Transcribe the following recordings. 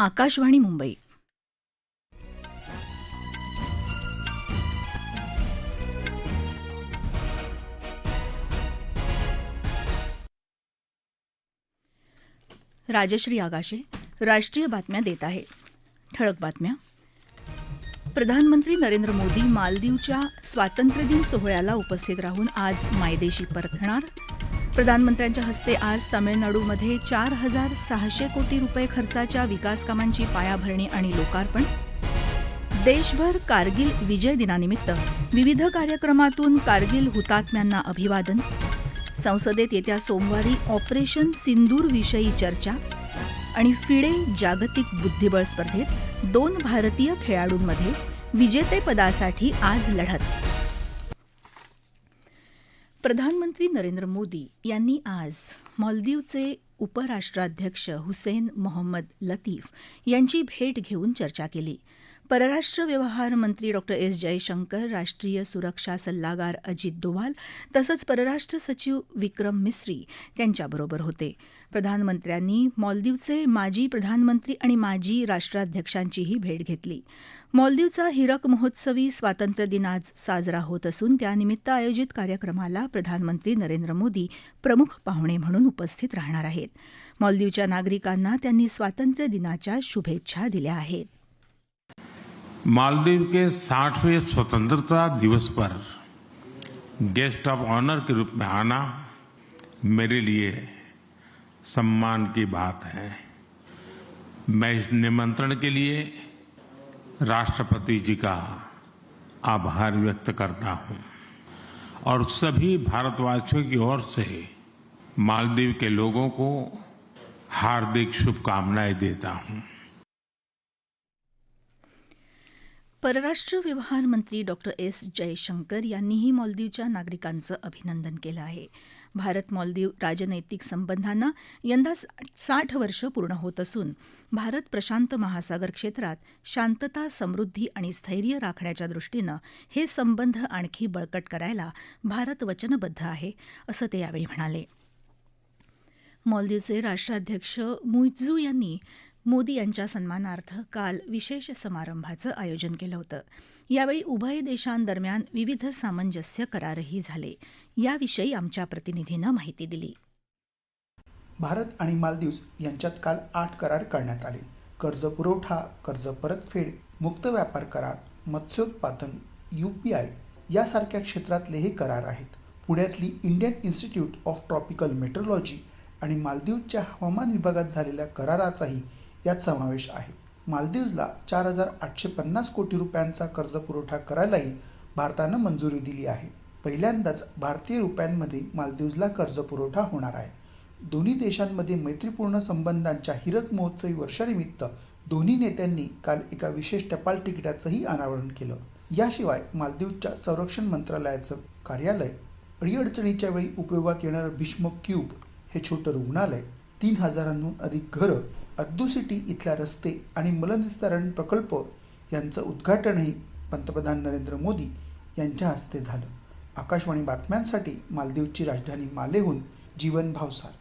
आकाशवाणी मुंबई. राजश्री आगाशे राष्ट्रीय बातम्या देत आहे. ठळक बातम्या. प्रधानमंत्री नरेंद्र मोदी मालदीवच्या स्वातंत्र्यदिन सोहळ्याला उपस्थित राहून आज मायदेशी परतणार प्रधानमंत्र्यांच्या हस्ते आज तामिळनाडूमध्ये चार हजार सहाशे कोटी रुपये खर्चाच्या विकासकामांची पायाभरणी आणि लोकार्पण. देशभर कारगिल विजय दिनानिमित्त विविध कार्यक्रमातून कारगिल हुतात्म्यांना अभिवादन. संसदेत येत्या सोमवारी ऑपरेशन सिंदूर विषयी चर्चा आणि फिडे जागतिक बुद्धिबळ स्पर्धेत दोन भारतीय खेळाडूंमध्ये विजेतेपदासाठी आज लढत. प्रधानमंत्री नरेंद्र मोदी यांनी आज मालदीवचे उपराष्ट्राध्यक्ष हुसेन मोहम्मद लतीफ यांची भेट घेऊन चर्चा केली. परराष्ट्र व्यवहार मंत्री डॉ. एस. जयशंकर राष्ट्रीय सुरक्षा सल्लागार अजित डोवाल तसंच परराष्ट्र सचिव विक्रम मिस्री त्यांच्याबरोबर होते. प्रधानमंत्र्यांनी मालदीवचे माजी प्रधानमंत्री आणि माजी राष्ट्राध्यक्षांचीही भेट घेतली. मालदीवचा हिरक महोत्सवी स्वातंत्र्य दिन आज साजरा होत असून त्यानिमित्त आयोजित कार्यक्रमाला प्रधानमंत्री नरेंद्र मोदी प्रमुख पाहुणे म्हणून उपस्थित राहणार आहेत. मालदीवच्या नागरिकांना त्यांनी स्वातंत्र्य दिनाच्या शुभेच्छा दिल्या आहेत. मालदीव के 60वें स्वतंत्रता दिवस पर गेस्ट ऑफ़ ऑनर के रूप में आना मेरे लिए सम्मान की बात है। मैं इस निमंत्रण के लिए राष्ट्रपति जी का आभार व्यक्त करता हूँ और सभी भारतवासियों की ओर से मालदीव के लोगों को हार्दिक शुभकामनाएँ देता हूँ। परराष्ट्र व्यवहार मंत्री डॉक्टर एस. जयशंकर यांनीही मालदीवच्या नागरिकांचं अभिनंदन केलं आहे. भारत मालदीव राजनैतिक संबंधांना यंदा साठ वर्ष पूर्ण होत असून भारत प्रशांत महासागर क्षेत्रात शांतता समृद्धी आणि स्थैर्य राखण्याच्या दृष्टीनं हे संबंध आणखी बळकट करायला भारत वचनबद्ध आहे असं ते यावेळी म्हणाले. मालदीवचे राष्ट्राध्यक्ष मुइझू यांनी मोदी यांच्या सन्मानार्थ काल विशेष समारंभाचं आयोजन केलं होतं. यावेळी उभय देशांदरम्यान विविध सामंजस्य करारही झाले. याविषयी आमच्या प्रतिनिधीनं माहिती दिली. भारत आणि मालदीव्स यांच्यात काल आठ करार करण्यात आले. कर्ज पुरवठा कर्ज परतफेड मुक्त व्यापार करार मत्स्योत्पादन यूपीआय यासारख्या क्षेत्रातले हे करार आहेत. पुण्यातली Indian institute of tropical meteorology आणि मालदीवच्या हवामान विभागात झालेल्या कराराचाही यात समावेश आहे. मालदीवला चार हजार आठशे पन्नास कोटी रुपयांचा कर्ज पुरवठा करायलाही भारतानं मंजुरी दिली आहे. पहिल्यांदाच भारतीय रुपयांमध्ये मालदीवला कर्ज पुरवठा होणार आहे. दोन्ही देशांमध्ये मैत्रीपूर्ण संबंधांच्या हिरक महोत्सवी वर्षानिमित्त दोन्ही नेत्यांनी काल एका विशेष टपाल तिकिटाचंही अनावरण केलं. याशिवाय मालदीवच्या संरक्षण मंत्रालयाचं कार्यालय अडीअडचणीच्या वेळी उपयोगात येणारं भीष्म क्यूब हे छोटं रुग्णालय तीन हजारांहून अधिक घरं अद्दू सिटी इथल्या रस्ते आणि मलनिस्तारण प्रकल्प यांचं उद्घाटनही पंतप्रधान नरेंद्र मोदी यांच्या हस्ते झालं. आकाशवाणी बातम्यांसाठी मालदीवची राजधानी मालेहून जीवन भावसार.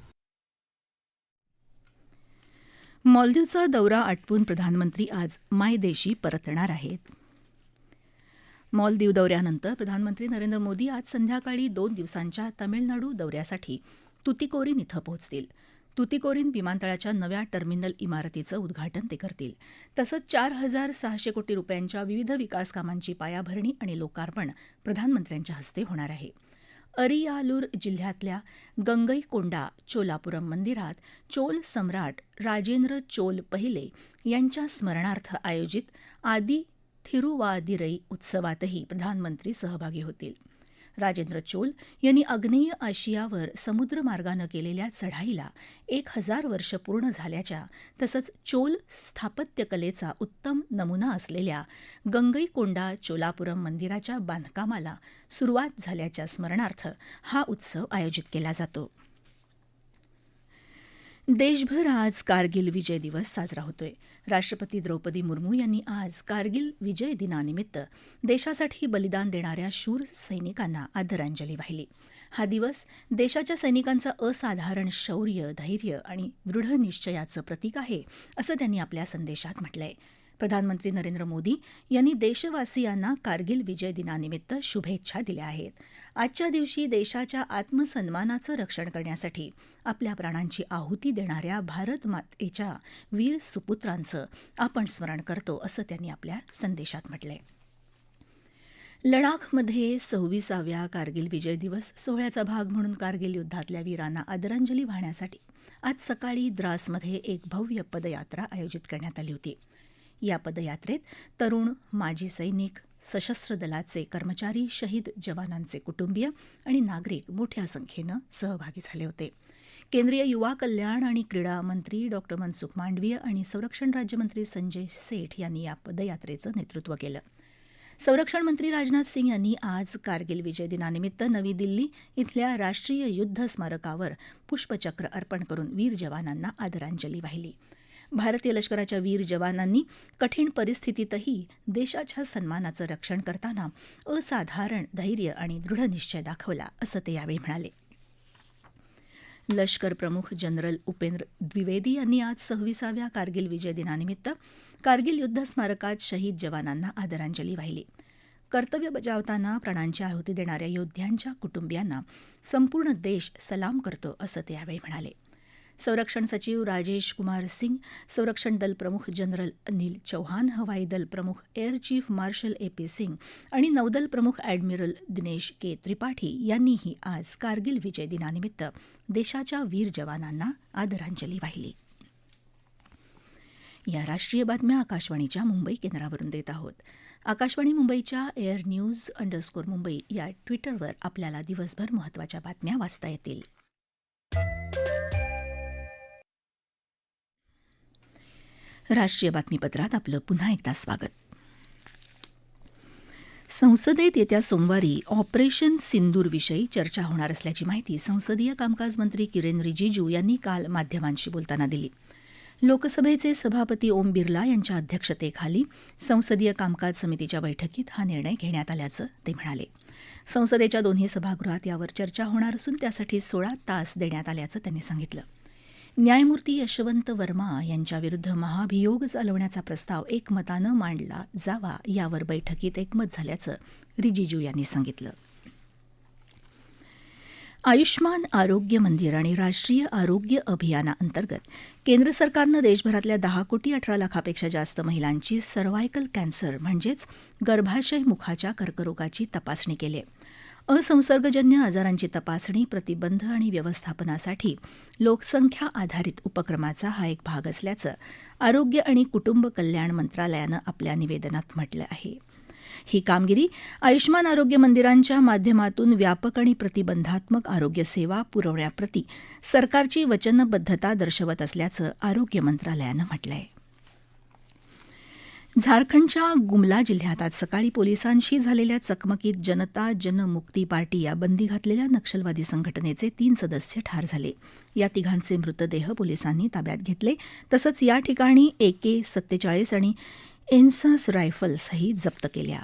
मालदीवचा दौरा आटपून प्रधानमंत्री आज मायदेशी परतणार आहेत. मालदीव दौऱ्यानंतर प्रधानमंत्री नरेंद्र मोदी आज संध्याकाळी दोन दिवसांच्या तमिळनाडू दौऱ्यासाठी तुतीकोरीन इथं पोहोचतील. तुतीकोरीन विमानतळाच्या नव्या टर्मिनल इमारतीचं उद्घाटन ते करतील. तसंच चार हजार सहाशे कोटी रुपयांच्या विविध विकासकामांची पायाभरणी आणि लोकार्पण प्रधानमंत्र्यांच्या हस्ते होणार आहे. अरियालूर जिल्ह्यातल्या गंगईकोंडा चोलापुरम मंदिरात चोल सम्राट राजेंद्र चोल पहिले यांच्या स्मरणार्थ आयोजित आदी थिरुवादिरई उत्सवातही प्रधानमंत्री सहभागी होतील. राजेंद्र चोल यांनी आग्नेय आशियावर समुद्रमार्गानं केलेल्या चढाईला एक हजार वर्ष पूर्ण झाल्याच्या तसंच चोल स्थापत्यकलेचा उत्तम नमुना असलेल्या गंगईकोंडा चोलापुरम मंदिराच्या बांधकामाला सुरुवात झाल्याच्या स्मरणार्थ हा उत्सव आयोजित केला जातो. देशभर आज कारगिल विजय दिवस साजरा होतोय. राष्ट्रपती द्रौपदी मुर्मू यांनी आज कारगिल विजय दिनानिमित्त देशासाठी बलिदान देणाऱ्या शूर सैनिकांना आदरांजली वाहिली. हा दिवस देशाच्या सैनिकांचं असाधारण शौर्य धैर्य आणि दृढ निश्चयाचं प्रतीक आहे असं त्यांनी आपल्या संदेशात म्हटलंय. प्रधानमंत्री नरेंद्र मोदी यांनी देशवासियांना कारगिल विजय दिनानिमित्त शुभेच्छा दिल्या आहेत. आजच्या दिवशी देशाच्या आत्मसन्मानाचं रक्षण करण्यासाठी आपल्या प्राणांची आहुती देणाऱ्या भारत मातेच्या वीर सुपुत्रांचं आपण स्मरण करतो असं त्यांनी आपल्या संदेशात म्हटलंय. लडाखमध्ये सव्वीसाव्या कारगिल विजय दिवस सोहळ्याचा भाग म्हणून कारगिल युद्धातल्या वीरांना आदरांजली वाहण्यासाठी आज सकाळी द्रासमध्ये एक भव्य पदयात्रा आयोजित करण्यात आली होती. या पदयात्रेत तरुण माजी सैनिक सशस्त्र दलाचे कर्मचारी शहीद जवानांचे कुटुंबीय आणि नागरिक मोठ्या संख्येनं सहभागी झाले होते. केंद्रीय युवा कल्याण आणि क्रीडा मंत्री डॉक्टर मनसुख मांडवीय आणि संरक्षण राज्यमंत्री संजय सेठ यांनी या पदयात्रेचं नेतृत्व केलं. संरक्षण मंत्री राजनाथ सिंग यांनी आज कारगिल विजय दिनानिमित्त नवी दिल्ली इथल्या राष्ट्रीय युद्ध स्मारकावर पुष्पचक्र अर्पण करून वीर जवानांना आदरांजली वाहिली. भारतीय लष्कराच्या वीर जवानांनी कठीण परिस्थितीतही देशाच्या सन्मानाचं रक्षण करताना असाधारण धैर्य आणि दृढनिश्चय दाखवला असं ते यावेळी म्हणाले. लष्कर प्रमुख जनरल उपेंद्र द्विवेदी यांनी आज सव्वीसाव्या कारगिल विजय दिनानिमित्त कारगिल युद्ध स्मारकात शहीद जवानांना आदरांजली वाहिली. कर्तव्य बजावताना प्राणांची आहुती देणाऱ्या योद्ध्यांच्या कुटुंबियांना संपूर्ण देश सलाम करतो असं ते यावेळी म्हणाले. संरक्षण सचिव राजेश कुमार सिंग संरक्षण दल प्रमुख जनरल अनिल चौहान हवाई दल प्रमुख air chief marshal A P Singh आणि नौदल प्रमुख ॲडमिरल दिनेश के त्रिपाठी यांनीही आज कारगिल विजय दिनानिमित्त देशाच्या वीर जवानांना आदरांजली वाहिली. या राष्ट्रीय बातम्या आकाशवाणीच्या मुंबई केंद्रावरून देत आहोत. आकाशवाणी मुंबईच्या एअर न्यूज अंडरस्कोर मुंबई या ट्विटरवर आपल्याला दिवसभर महत्त्वाच्या बातम्या वाचता येतील. राष्ट्रीय बातमीपत्रात आपलं पुन्हा एकदा स्वागत. संसदेत येत्या सोमवारी ऑपरेशन सिंदूरविषयी चर्चा होणार असल्याची माहिती संसदीय कामकाज मंत्री किरेन रिजिजू यांनी काल माध्यमांशी बोलताना दिली. लोकसभेचे सभापती ओम बिर्ला यांच्या अध्यक्षतेखाली संसदीय कामकाज समितीच्या बैठकीत हा निर्णय घेण्यात आल्याचं ते म्हणाले. संसदेच्या दोन्ही सभागृहात यावर चर्चा होणार असून त्यासाठी सोळा तास देण्यात आल्याचं त्यांनी सांगितलं. न्यायमूर्ती यशवंत वर्मा यांच्याविरुद्ध महाभियोग चालवण्याचा प्रस्ताव एकमतानं मांडला जावा यावर बैठकीत एकमत झाल्याचं रिजिजू यांनी सांगितलं. आयुष्मान आरोग्य मंदिर आणि राष्ट्रीय आरोग्य अभियानाअंतर्गत केंद्र सरकारनं देशभरातल्या दहा कोटी अठरा लाखापेक्षा जास्त महिलांची सर्वायकल कॅन्सर म्हणजेच गर्भाशय मुखाच्या कर्करोगाची तपासणी केली आहे. असंसर्गजन्य आजारांची तपासणी प्रतिबंध आणि व्यवस्थापनासाठी लोकसंख्या आधारित उपक्रमाचा हा एक भाग असल्याचं आरोग्य आणि कुटुंब कल्याण मंत्रालयानं आपल्या निवेदनात म्हटलं आहे. ही कामगिरी आयुष्मान आरोग्य मंदिरांच्या माध्यमातून व्यापक आणि प्रतिबंधात्मक आरोग्य सेवा पुरवण्याप्रती सरकारची वचनबद्धता दर्शवत असल्याचं आरोग्य मंत्रालयानं म्हटलं आहे झारखंडच्या गुमला जिल्ह्यात आज सकाळी पोलिसांशी झालेल्या चकमकीत जनता जनमुक्ती पार्टी या बंदी घातलेल्या नक्षलवादी संघटनेचे तीन सदस्य ठार झाले. या तिघांचे मृतदेह पोलिसांनी ताब्यात घेतले. तसंच या ठिकाणी एके सत्तेचाळीस आणि एन्सास रायफल्सही जप्त केल्या.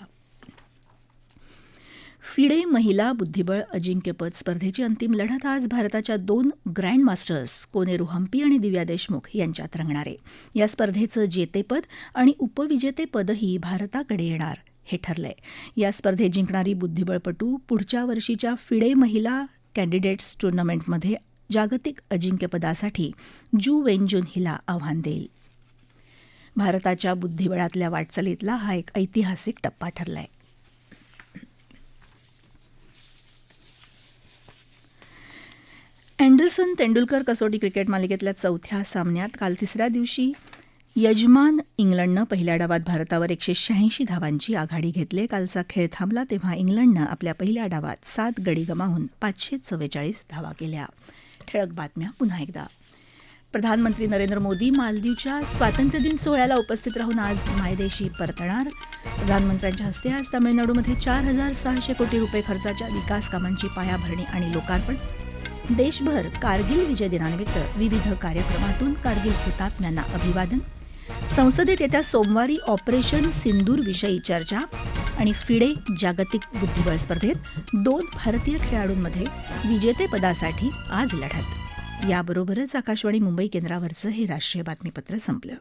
फिडे महिला बुद्धिबळ अजिंक्यपद स्पर्धेची अंतिम लढत आज भारताच्या दोन ग्रँडमास्टर्स कोनेरू हम्पी आणि दिव्या देशमुख यांच्यात रंगणार. आहे या स्पर्धेचं जेतेपद आणि उपविजेतेपदही भारताकडे येणार हे ठरलंय. या स्पर्धेत जिंकणारी बुद्धिबळपटू पुढच्या वर्षीच्या फिडे महिला कॅन्डिडेट्स टुर्नामेंटमध्ये जागतिक अजिंक्यपदासाठी जू वेंजुन हिला आव्हान देईल. भारताच्या बुद्धिबळातल्या वाटचालीतला हा एक ऐतिहासिक टप्पा ठरलाय. अँडरसन तेंडुलकर कसोटी क्रिकेट मालिकेतल्या चौथ्या सामन्यात काल तिसऱ्या दिवशी यजमान इंग्लंडनं पहिल्या डावात भारतावर एकशे शहाऐंशी धावांची आघाडी घेतली. कालचा खेळ थांबला तेव्हा इंग्लंडनं आपल्या पहिल्या डावात सात गडी गमावून पाचशे चव्वेचाळीस धावा केल्या. ठळक बातम्या पुन्हा एकदा. प्रधानमंत्री नरेंद्र मोदी मालदीवच्या स्वातंत्र्यदिन सोहळ्याला उपस्थित राहून आज मायदेशी परतणार. प्रधानमंत्र्यांच्या हस्ते आज तामिळनाडूमध्ये चार हजार सहाशे कोटी रुपये खर्चाच्या विकास कामांची पायाभरणी आणि लोकार्पण देशभर कारगिल विजय दिनानिमित्त विविध कार्यक्रमातून कारगिल हुतात्म्यांना अभिवादन. संसदेत येत्या सोमवारी ऑपरेशन सिंदूर विषयी चर्चा आणि फिडे जागतिक बुद्धिबळ स्पर्धेत दोन भारतीय खेळाडूंमध्ये विजेतेपदासाठी आज लढत. याबरोबरच आकाशवाणी मुंबई केंद्रावरचं हे राष्ट्रीय बातमीपत्र संपलं.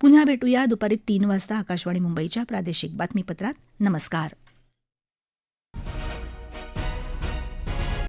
पुन्हा भेटूया दुपारी तीन वाजता आकाशवाणी मुंबईच्या प्रादेशिक बातमीपत्रात. नमस्कार.